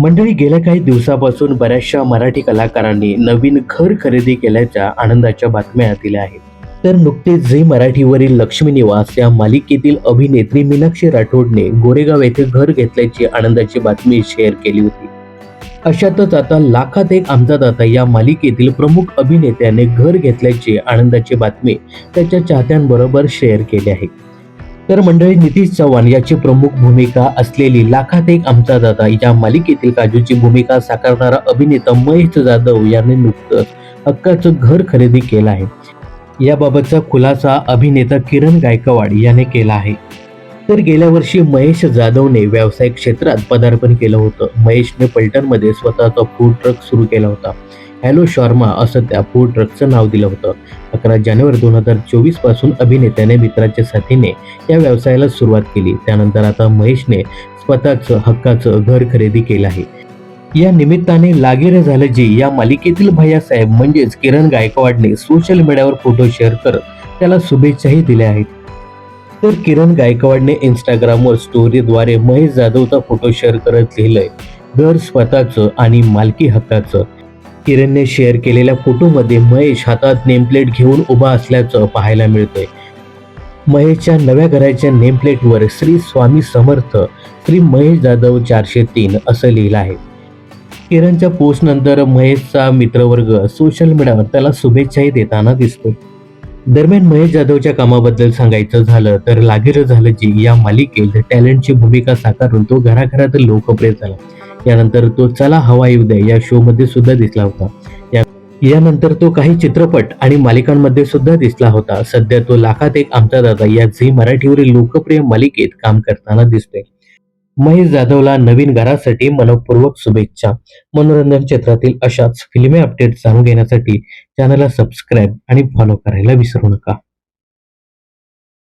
मंडळी गेल्या काही दिवसापासून बऱ्याचशा मराठी कलाकारांनी नवीन घर खरेदी केल्याच्या आनंदाच्या बातम्या दिल्या आहेत. तर नुकतेच झी मराठीवरील लक्ष्मी निवास या मालिकेतील अभिनेत्री मीनाक्षी राठोडने गोरेगाव येथे घर घेतल्याची आनंदाची बातमी शेअर केली होती. अशातच आता लाखात एक आमचा दाता या मालिकेतील प्रमुख अभिनेत्याने घर घेतल्याची आनंदाची बातमी त्याच्या चाहत्यांबरोबर शेअर केली आहे. तर मंडळी नितीश चव्हाण याची प्रमुख भूमिका असलेली लाखात एक आमचा दादा या मालिकेतील काजूची भूमिका साकारणारा अभिनेता महेश जाधव याने नुकतंच हक्काचं घर खरेदी केलं आहे. याबाबतचा खुलासा अभिनेता किरण गायकवाड याने केला आहे. तर गेल्या वर्षी महेश जाधवने व्यावसायिक क्षेत्रात पदार्पण केलं होतं. महेशने पलटणमध्ये स्वतःचा फूड ट्रक सुरू केला होता. हॅलो शॉर्मा असं त्या फूड ट्रकचं नाव दिलं होतं. अकरा जानेवारी दोन हजार चोवीसपासून अभिनेत्याने मित्राच्या साथीने या व्यवसायाला सुरुवात केली. त्यानंतर आता महेशने स्वतःचं हक्काचं घर खरेदी केलं आहे. या निमित्ताने लागेर झालं जी या मालिकेतील भैयासाहेब म्हणजेच किरण गायकवाडने सोशल मीडियावर फोटो शेअर करत त्याला शुभेच्छाही दिल्या आहेत. तर किरण गायकवाडने इंस्टाग्रामवर स्टोरीद्वारे महेश जाधवचा फोटो शेअर करत लिहिलंय घर स्वतःचं आणि मालकी हक्काचं. किरणने शेअर केलेल्या फोटोमध्ये महेश हातात नेमप्लेट घेऊन उभा असल्याचं पाहायला मिळतंय. महेशच्या नव्या घराच्या नेमप्लेटवर श्री स्वामी समर्थ श्री महेश जाधव चारशे तीन असं लिहिलं आहे. किरणच्या पोस्ट नंतर महेशचा मित्रवर्ग सोशल मीडियावर त्याला शुभेच्छाही देताना दिसतो दरम्यान महेश जाधवच्या कामाबद्दल सांगायचं झालं तर लागेर झालं जी या मालिकेत टॅलेंटची भूमिका साकारून तो घराघरात लोकप्रिय झाला. यानंतर तो चला हवा येऊ द्या या शो मध्ये सुद्धा दिसला होता. या यानंतर तो काही चित्रपट आणि मालिकांमध्ये सुद्धा दिसला होता. सध्या तो लाखात एक आमचा दादा या झी मराठीवरील लोकप्रिय मालिकेत काम करताना दिसतोय. महेश जाधवला नवीन घरासाठी मनपूर्वक शुभेच्छा. मनोरंजन क्षेत्रातील अशाच फिल्मी अपडेट जाणून घेण्यासाठी चॅनलला सबस्क्राईब आणि फॉलो करायला विसरू नका.